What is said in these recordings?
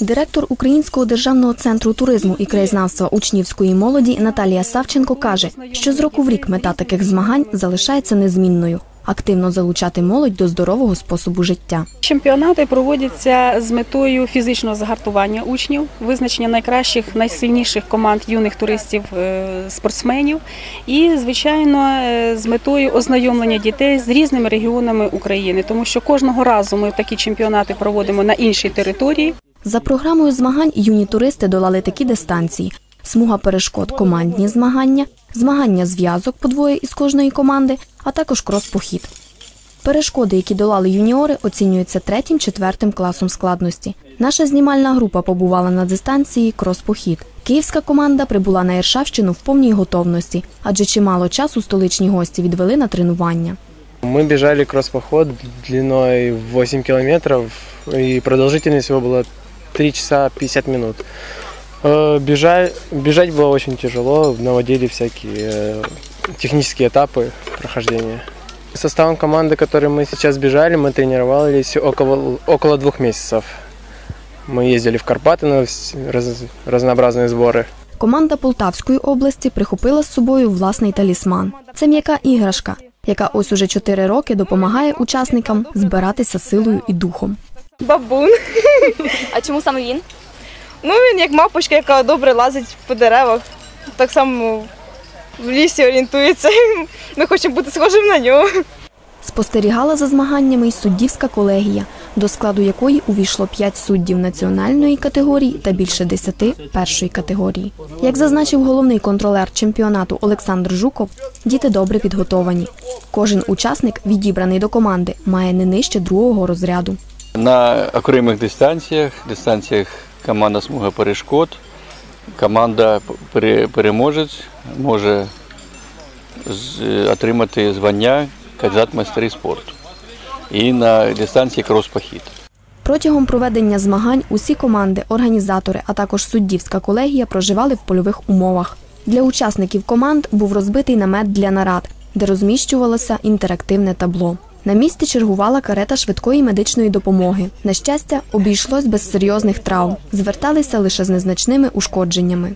Директор Українського державного центру туризму і краєзнавства учнівської молоді Наталія Савченко каже, що з року в рік мета таких змагань залишається незмінною активно залучати молодь до здорового способу життя. Чемпіонати проводяться з метою фізичного загартування учнів, визначення найкращих, найсильніших команд юних туристів, е, спортсменів, і, звичайно, е, з метою ознайомлення дітей з різними регіонами України, тому що кожного разу ми такі чемпіонати проводимо на іншій території. За програмою змагань юні туристи долали такі дистанції: смуга перешкод, командні змагання, змагання зв'язок по двоє із кожної команди, а також крос-похід. Перешкоди, які долали юніори, оцінюються третім, четвертим класом складності. Наша знімальна група побувала на дистанції крос-похід. Київська команда прибула на Іршавщину в повній готовності, адже чимало часу столичні гості відвели на тренування. Мы бежали кросс-поход длиной 8 километров, и продолжительность его была 3 часа 50 минут. Э, Бежать, бежать было очень тяжело, наводили всякие э, технические этапы прохождения. Составом команды, которой мы сейчас бежали, мы тренировались около, около двух месяцев. Мы ездили в Карпаты на вс- раз- разнообразные сборы. Команда Полтавської області прихопила з собою власний талісман. Це м'яка іграшка, яка ось уже 4 роки допомагає учасникам збиратися силою і духом. Бабун. А чому саме він? Ну він як мапочка, яка добре лазить по деревах. Так само в лісі орієнтується. Ми хочемо бути схожим на нього. Спостерігала за змаганнями й суддівська колегія, до складу якої увійшло 5 суддів національної категорії та більше 10 першої категорії. Як зазначив головний контролер чемпіонату Олександр Жуков, діти добре підготовані. Кожен учасник, відібраний до команди, має не нижче другого розряду. На окремих дистанціях, дистанціях команда смуга перешкод, команда переможець може отримати звання кандидат майстри спорту. І на дистанції крос-похід. Протягом проведення змагань усі команди, організатори, а також суддівська колегія проживали в польових умовах. Для учасників команд був розбитий намет для нарад, де розміщувалося інтерактивне табло. На місці чергувала карета швидкої медичної допомоги. На щастя, обійшлось без серйозних травм. Зверталися лише з незначними ушкодженнями.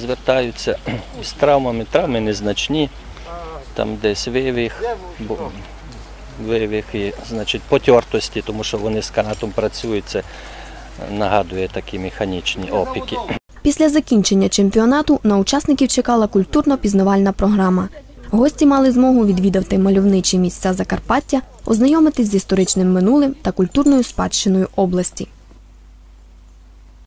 звертаються з травмами. Травми незначні, там десь вивих, бо- вивихи, значить, потертості, тому що вони з канатом працюють, це нагадує такі механічні опіки. Після закінчення чемпіонату на учасників чекала культурно-пізнавальна програма. Гості мали змогу відвідати мальовничі місця Закарпаття, ознайомитись з історичним минулим та культурною спадщиною області.